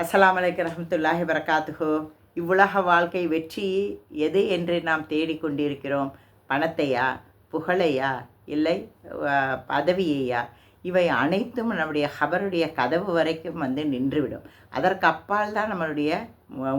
அஸ்லாம் அலைக்கும் ரஹமத்துல்லாஹி வரகாத்துஹு இவ்வுலக வாழ்க்கை வெற்றி எது என்று நாம் தேடிக்கொண்டிருக்கிறோம் பணத்தையா புகழையா இல்லை பதவியையா? இவை அனைத்தும் நம்முடைய ஹபருடைய கதவு வரைக்கும் வந்து நின்றுவிடும். அதற்கு அப்பால் தான் நம்மளுடைய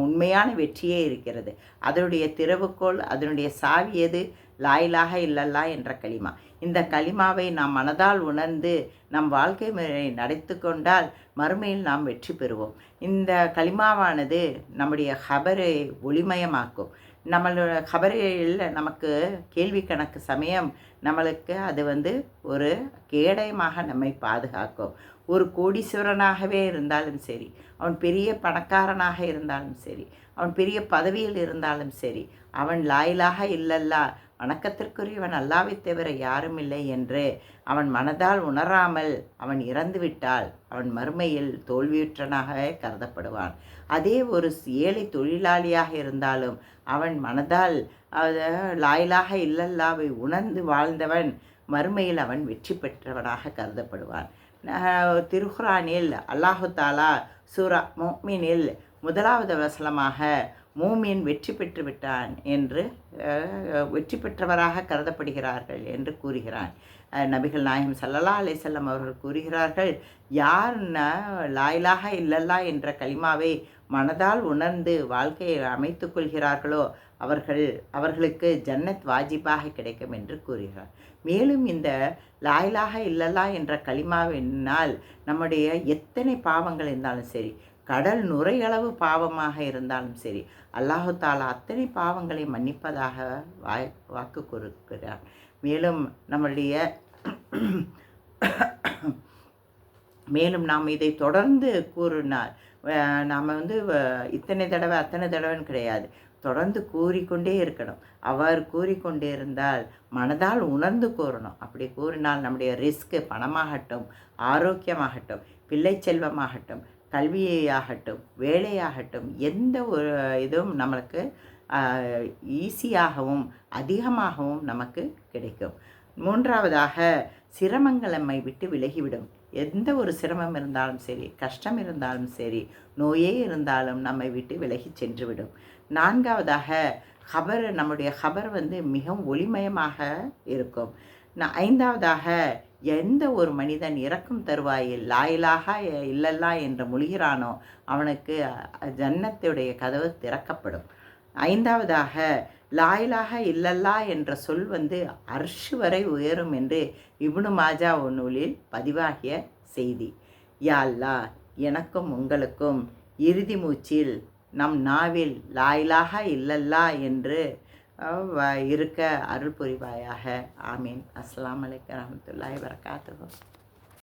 உண்மையான வெற்றியே இருக்கிறது. அதனுடைய திறவுக்கோள் அதனுடைய சாவி எது? லாயிலாக இல்லல்லா என்ற களிமா. இந்த களிமாவை நாம் மனதால் உணர்ந்து நம் வாழ்க்கை முறையை நடத்து கொண்டால் மறுமையில் நாம் வெற்றி பெறுவோம். இந்த களிமாவானது நம்முடைய ஹபரை ஒளிமயமாக்கும். நம்மளோட ஹபரையில் நமக்கு கேள்வி கணக்கு சமயம் நம்மளுக்கு அது வந்து ஒரு கேடயமாக நம்மை பாதுகாக்கும். ஒரு கோடீஸ்வரனாகவே இருந்தாலும் சரி அவன் பெரிய பணக்காரனாக இருந்தாலும் சரி அவன் பெரிய பதவியில் இருந்தாலும் சரி அவன் லாயிலாக இல்லல்லா வணக்கத்திற்குரியவன் அல்லாவை தவிர யாரும் இல்லை என்று அவன் மனதால் உணராமல் அவன் இறந்துவிட்டால் அவன் மறுமையில் தோல்வியுற்றனாக கருதப்படுவான். அதே ஒரு ஏழை தொழிலாளியாக இருந்தாலும் அவன் மனதால் லாயிலாக இல்லல்லாவை உணர்ந்து வாழ்ந்தவன் மறுமையில் அவன் வெற்றி பெற்றவனாக கருதப்படுவான். திருஹுரானில் அல்லாஹு தாலா சூரா மோமினில் முதலாவது வசனமாக மூமின் வெற்றி பெற்று விட்டான் என்று வெற்றி பெற்றவராக கருதப்படுகிறார்கள் என்று கூறுகிறான். நபிகள் நாயகம் சல்லல்லா அலிசல்லம் அவர்கள் கூறுகிறார்கள் யார் லாயிலாக இல்லல்லா என்ற கலிமாவை மனதால் உணர்ந்து வாழ்க்கையை அமைத்து கொள்கிறார்களோ அவர்கள் அவர்களுக்கு ஜன்னத் வாஜிபாக கிடைக்கும் என்று கூறுகிறார். மேலும் இந்த லாயிலாக இல்லல்லா என்ற களிமாவினால் நம்முடைய எத்தனை பாவங்கள் இருந்தாலும் சரி கடல் நுரையளவு பாவமாக இருந்தாலும் சரி அல்லாஹு தாலா அத்தனை பாவங்களை மன்னிப்பதாக வாய் வாக்கு கொடுக்கிறார் மேலும் நம்முடைய மேலும் நாம் இதை தொடர்ந்து கூறினார். நாம் வந்து இத்தனை தடவை அத்தனை தடவைன்னு கிடையாது. தொடர்ந்து கூறிக்கொண்டே இருக்கணும். அவர் கூறிக்கொண்டே இருந்தால் மனதால் உணர்ந்து கூறணும். அப்படி கூறினால் நம்முடைய ரிஸ்க்கு பணமாகட்டும் ஆரோக்கியமாகட்டும் பிள்ளை செல்வமாகட்டும் கல்வியாகட்டும் வேலையாகட்டும் எந்த ஒரு இதுவும் நம்மளுக்கு ஈஸியாகவும் அதிகமாகவும் நமக்கு கிடைக்கும். மூன்றாவதாக சிரமங்கள் நம்மை விட்டு விலகிவிடும். எந்த ஒரு சிரமம் இருந்தாலும் சரி கஷ்டம் இருந்தாலும் சரி நோயே இருந்தாலும் நம்மை விட்டு விலகி சென்றுவிடும். நான்காவதாக ஹபர் நம்முடைய ஹபர் வந்து மிகவும் ஒளிமயமாக இருக்கும். ஐந்தாவதாக எந்த ஒரு மனிதன் இறக்கும் தருவாயில் லாயிலாக இல்லல்லா என்று மொழிகிறானோ அவனுக்கு ஜன்னத்துடைய கதவு திறக்கப்படும். ஐந்தாவதாக லாயிலாக இல்லல்லா என்ற சொல் வந்து அர்ஷு வரை உயரும் என்று இப்னு மாஜா ஒரு நூலில் பதிவாகிய செய்தி. யா அல்லாஹ் எனக்கும் உங்களுக்கும் இறுதி மூச்சில் நம் நாவில் லாயிலாக இல்லல்லா என்று இருக்க அருள் புரிவாயாக. ஆமீன். அஸ்லாம் வலைக்கம் வரமத்துல்லாய் வரகாத்துஹு